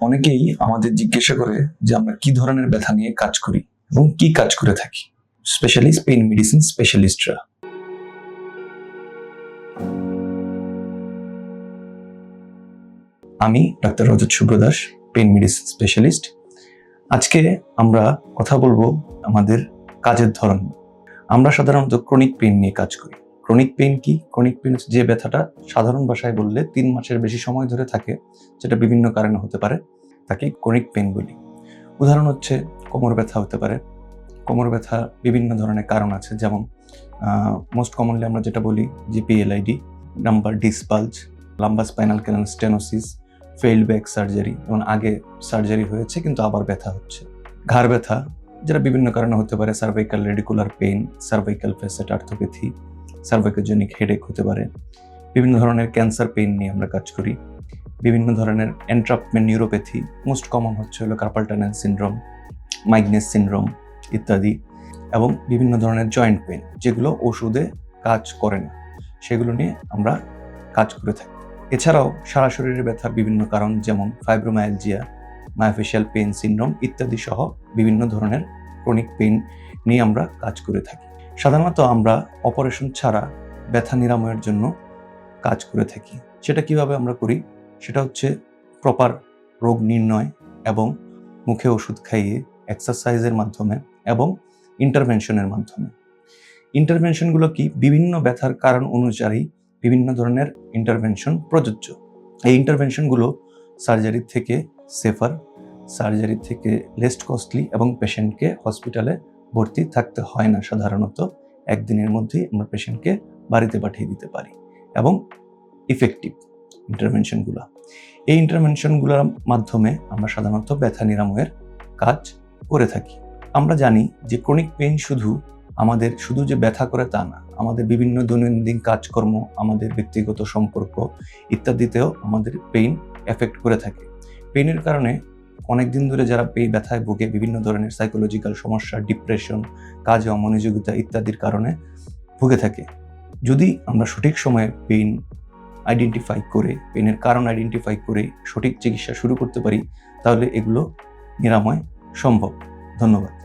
অনেকেই আমাদের জিজ্ঞাসা করে যে আমরা কি ধরনের ব্যথা নিয়ে কাজ করি এবং কি কাজ করে থাকি। স্পেশালি পেইন মেডিসিন স্পেশালিস্টরা আমি doctor Rajat Subradas pain medicine specialist আজকে আমরা কথা বলব আমাদের কাজের ধরন আমরা সাধারণত ক্রনিক পেইন নিয়ে কাজ করি। ক্রনিক পেইন কি? ক্রনিক পেইন যে ব্যথাটা সাধারণ ভাষায় বললে তিন মাসের বেশি সময় ধরে থাকে, যেটা বিভিন্ন কারণে হতে পারে, তাকে ক্রনিক পেইন বলি। উদাহরণ হচ্ছে, কোমর ব্যথা হতে পারে। কোমর ব্যথা বিভিন্ন ধরনের কারণ আছে, যেমন মোস্ট কমনলি আমরা যেটা বলি যে PLID number ডিসপালজ lumbar spinal canal stenosis failed back surgery যেমন আগে সার্জারি হয়েছে, কিন্তু আবার ব্যথা হচ্ছে। ঘাড় ব্যথা, যেটা বিভিন্ন কারণে হতে পারে cervical radicular pain cervical facet arthropathy cervicogenic headache হতে পারে। বিভিন্ন ধরনের ক্যান্সার পেইন নিয়ে আমরা কাজ করি। বিভিন্ন ধরনের এন্ট্রাপমেন্ট নিউরোপ্যাথি মোস্ট কমন হচ্ছে হলো কার্পাল টানেল সিনড্রোম মাইগনেস সিনড্রোম ইত্যাদি এবং বিভিন্ন ধরনের জয়েন্ট পেন যেগুলো ওষুধে কাজ করে না। সেগুলো নিয়ে আমরা কাজ করে থাকি। এছাড়াও সারা শরীরের ব্যথার বিভিন্ন কারণ যেমন ফাইব্রোমায়ালজিয়া মায়োফেশিয়াল পেন সিনড্রোম ইত্যাদি সহ বিভিন্ন ধরনের ক্রনিক পেন নিয়ে আমরা কাজ করে থাকি। সাধারণত আমরা অপারেশন ছাড়া ব্যথা নিরাময়ের জন্য কাজ করে থাকি। সেটা কীভাবে আমরা করি? সেটা হচ্ছে প্রপার রোগ নির্ণয় এবং মুখে ওষুধ খাইয়ে এক্সারসাইজের মাধ্যমে এবং ইন্টারভেনশনের মাধ্যমে। ইন্টারভেনশনগুলো কি? বিভিন্ন ব্যথার কারণ অনুযায়ী বিভিন্ন ধরনের ইন্টারভেনশন প্রযোজ্য। এই ইন্টারভেনশনগুলো সার্জারির থেকে সেফার সার্জারি থেকে লেস্ট কস্টলি এবং পেশেন্টকে হসপিটালে ভর্তি থাকতে হয় না সাধারণত। একদিনের মধ্যেই আমরা পেশেন্টকে বাড়িতে পাঠিয়ে দিতে পারি এবং ইফেক্টিভ ইন্টারভেনশনগুলো এই ইন্টারভেনশনগুলোর মাধ্যমে আমরা সাধারণত ব্যথা নিরাময়ের কাজ করে থাকি। আমরা জানি যে ক্রনিক পেইন শুধু আমাদের, শুধু যে ব্যথা করে তা না, আমাদের বিভিন্ন দৈনন্দিন কাজকর্ম, আমাদের ব্যক্তিগত সম্পর্ক ইত্যাদিতেও আমাদের পেইন এফেক্ট করে থাকে। পেইনের কারণে অনেক দিন ধরে যারা পেয়ে ব্যথায় ভুগে বিভিন্ন ধরনের সাইকোলজিক্যাল সমস্যা ডিপ্রেশন কাজে অমনোযোগিতা ইত্যাদির কারণে ভুগে থাকে। যদি আমরা সঠিক সময়ে পেইন আইডেন্টিফাই করে পেনের কারণ আইডেন্টিফাই করে সঠিক চিকিৎসা শুরু করতে পারি, তাহলে এগুলো নিরাময় সম্ভব। ধন্যবাদ।